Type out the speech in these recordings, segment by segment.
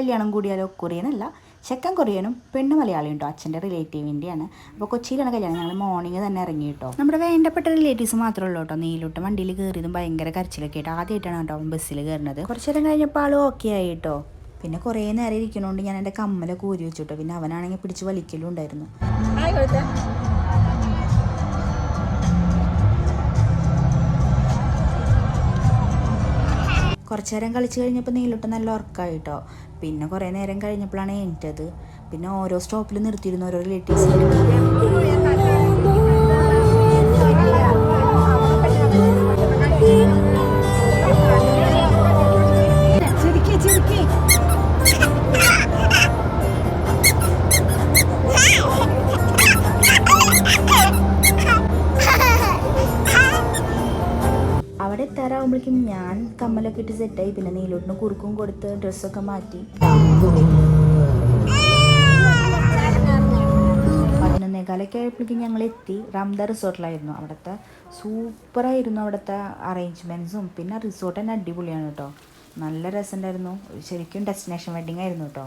കല്യാണം കൂടിയാലോ കൊറിയനല്ല ചെക്കൻ കൊറിയനും പെണ്ണ് മലയാളിയും കേട്ടോ അച്ഛന്റെ റിലേറ്റീവിന്റെയാണ് അപ്പോൾ കൊച്ചിയിലാണ് കല്യാണം ഞങ്ങൾ മോർണിംഗ് തന്നെ ഇറങ്ങി കേട്ടോ നമ്മുടെ വേണ്ടപ്പെട്ട റിലേറ്റീവ്സ് മാത്രമേ ഉള്ളൂ കേട്ടോ നീലോട്ട് വണ്ടിയിൽ കയറിയതും ഭയങ്കര കരച്ചിലൊക്കെ ആയിട്ട് ആദ്യമായിട്ടാണ് കേട്ടോ ബസ്സിൽ കയറുന്നത് കുറച്ച് നേരം കഴിഞ്ഞപ്പോൾ ആൾ ഓക്കെ ആയി കേട്ടോ പിന്നെ കുറേ നേരം ഇരിക്കണോണ്ട് ഞാൻ എന്റെ കമ്മലൊക്കെ ഊരി വെച്ചു കേട്ടോ പിന്നെ അവനാണെങ്കിൽ പിടിച്ച് വലിക്കലും ഉണ്ടായിരുന്നു. കുറച്ചു നേരം കളിച്ച് കഴിഞ്ഞപ്പോൾ നീലോട്ട് നല്ല ഉറക്കമായി കേട്ടോ പിന്നെ കുറേ നേരം കഴിഞ്ഞപ്പോഴാണ് എണീറ്റത് പിന്നെ ഓരോ സ്റ്റോപ്പിൽ നിർത്തിയിരുന്നു ഓരോ റിലേറ്റീവ്സ് അവിടെ എത്താറാവുമ്പോഴേക്കും ഞാൻ കമ്മലൊക്കെ ഇട്ട് സെറ്റായി പിന്നെ നീലോട്ടിന് കുറുക്കും കൊടുത്ത് ഡ്രസ്സൊക്കെ മാറ്റി. പതിനൊന്നേകാലൊക്കെ ആയപ്പോഴേക്കും ഞങ്ങൾ എത്തി. റംദ റിസോർട്ടിലായിരുന്നു. അവിടുത്തെ സൂപ്പറായിരുന്നു അവിടുത്തെ അറേഞ്ച്മെന്റ്സും പിന്നെ റിസോർട്ട് തന്നെ അടിപൊളിയാണ് കേട്ടോ. നല്ല രസമുണ്ടായിരുന്നു. ശരിക്കും ഡെസ്റ്റിനേഷൻ വെഡിങ് ആയിരുന്നു കേട്ടോ.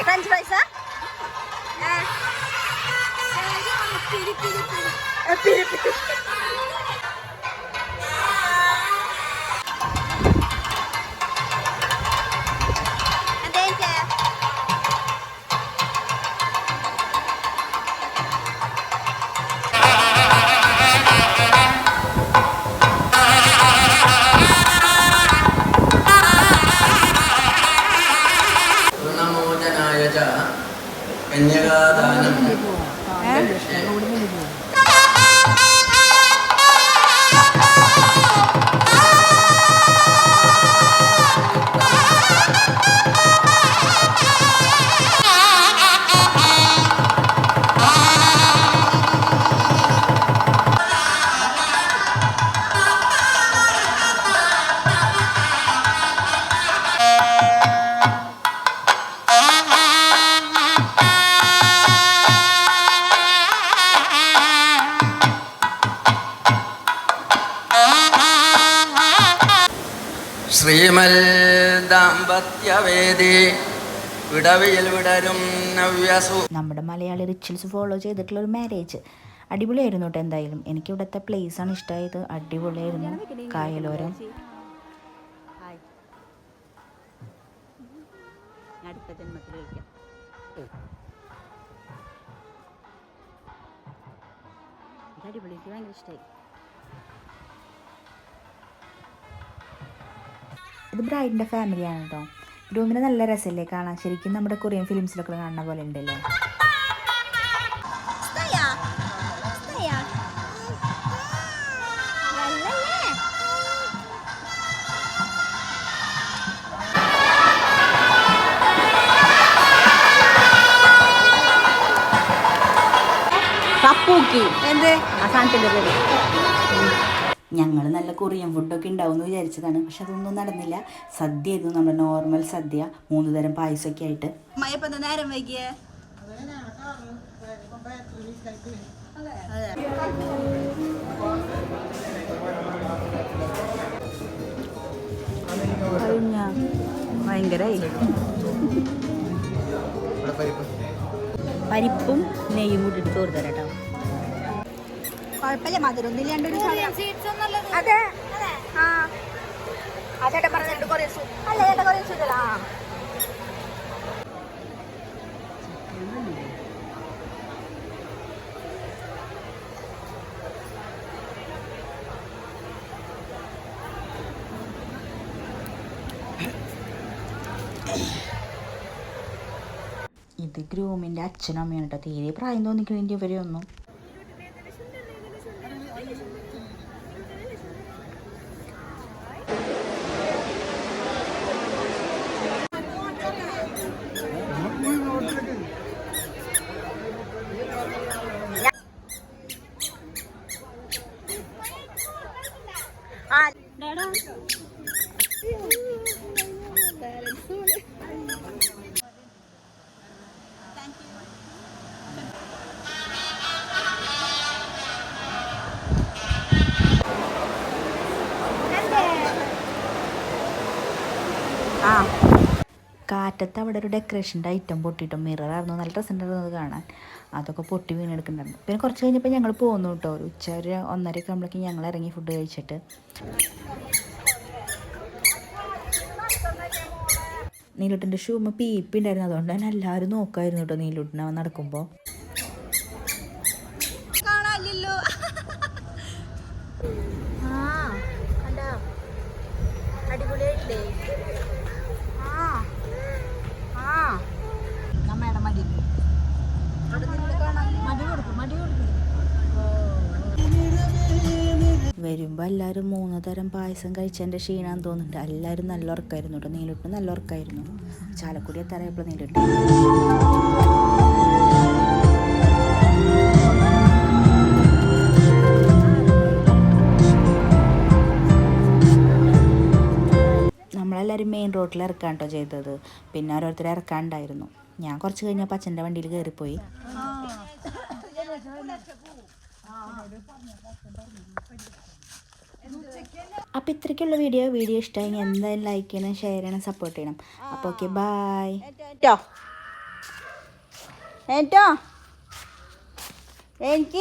ఫ్రెంచ్ ఫ్రైస్ పిరి పిరి పిరి పిరి పిరి ശ്രീമൽ ദാമ്പത്യവേദി വിടവിയിൽ വിടരും നവ്യസു നമ്മുടെ മലയാളി റിച്വൽസ് ഫോളോ ചെയ്തിട്ടുള്ള ഒരു മാരേജ് അടിപൊളിയായിരുന്നു കേട്ടോ എന്തായാലും. എനിക്ക് ഇവിടുത്തെ പ്ലേസ് ആണ് ഇഷ്ടമായത് അടിപൊളിയായിരുന്നു. കായലോരം. അടുത്ത ജന്മത്തിൽ വിളിക്കാം. ഇത് അടിപൊളി. എനിക്ക് ഭയങ്കര ഇഷ്ടമായി ഇത് ബ്രൈഡിന്റെ ഫാമിലിയാണ് കേട്ടോ ഗ്രൂമിന് നല്ല രസമല്ലേ കാണാൻ? ശരിക്കും നമ്മുടെ കൊറിയൻ ഫിലിംസിലൊക്കെ കാണുന്ന പോലെ ഉണ്ടല്ലേ? പപ്പൂക്കി എന്ത്? ആ സാധനത്തിന്റെ പേര്. ഞങ്ങൾ നല്ല കൊറിയൻ ഫുഡൊക്കെ ഉണ്ടാവും എന്ന് വിചാരിച്ചതാണ്. പക്ഷെ അതൊന്നും നടന്നില്ല. സദ്യ ആയിരുന്നു നമ്മുടെ നോർമൽ സദ്യ. മൂന്ന് തരം പായസമൊക്കെ ആയിട്ട്. നേരം വൈകിയേ? ഭയങ്കരായി. പരിപ്പും. നെയ്യും കൂട്ടിട്ട് ചോറ് തരാം കേട്ടോ കുഴപ്പമില്ല മധുരൊന്നും ഇല്ലാണ്ടൊരു അതെ. ആ. ആ ചേട്ടൻ പറഞ്ഞിട്ട് കുറേ സു അല്ല ചേട്ടൻ കുറേ സുഖല ആ. ഇത് ഗ്രൂമിന്റെ അച്ഛനും അമ്മയാണ് കേട്ടോ തീരെ പ്രായം തോന്നിക്കുന്നില്ല ഇവരെയൊന്നും ആ ആ കാറ്റത്ത് അവിടെ ഒരു ഡെക്കറേഷന്റെ ഐറ്റം പൊട്ടിയിട്ടും മിററായിരുന്നു നല്ല ഡ്രസ്സ് ഉണ്ടായിരുന്നു അത് കാണാൻ. അതൊക്കെ പൊട്ടി വീണെടുക്കുന്നുണ്ടായിരുന്നു പിന്നെ കുറച്ച് കഴിഞ്ഞപ്പോൾ ഞങ്ങൾ പോന്നു കേട്ടോ ഒരു ഉച്ച ഒരു ഒന്നരയൊക്കെ ആകുമ്പോഴേക്കും ഞങ്ങൾ ഇറങ്ങി ഫുഡ് കഴിച്ചിട്ട്. നീലുട്ടിന്റെ ഷൂമ പീപ്പി ഉണ്ടായിരുന്നു. അതുകൊണ്ട് തന്നെ എല്ലാവരും നോക്കായിരുന്നു കേട്ടോ നീലുട്ടിനെ നടക്കുമ്പോൾ വരുമ്പോൾ എല്ലാവരും മൂന്ന് തരം പായസം കഴിച്ചതിന്റെ ക്ഷീണാന്ന് തോന്നുന്നുണ്ട്. എല്ലാവരും നല്ല ഉറക്കമായിരുന്നു കേട്ടോ നീലിട്ട് നല്ല ഉറക്കമായിരുന്നു ചാലക്കുടി എത്താറായപ്പോൾ നീലിട്ട്. നമ്മളെല്ലാവരും മെയിൻ റോഡിൽ ഇറക്കാൻ കേട്ടോ ചെയ്തത്. പിന്നെ ഓരോരുത്തർ ഇറക്കാണ്ടായിരുന്നു. ഞാൻ കുറച്ച് കഴിഞ്ഞപ്പോൾ അച്ഛന്റെ വണ്ടിയിൽ കയറിപ്പോയി അപ്പോൾ ഇത്രയ്ക്കുള്ള വീഡിയോ വീഡിയോ ഇഷ്ടമായി എന്തായാലും ലൈക്ക് ചെയ്യണം ഷെയർ ചെയ്യണം സപ്പോർട്ട് ചെയ്യണം. അപ്പോൾ ഓക്കെ ബായ് ഏറ്റോ ഏറ്റോ എനിക്ക്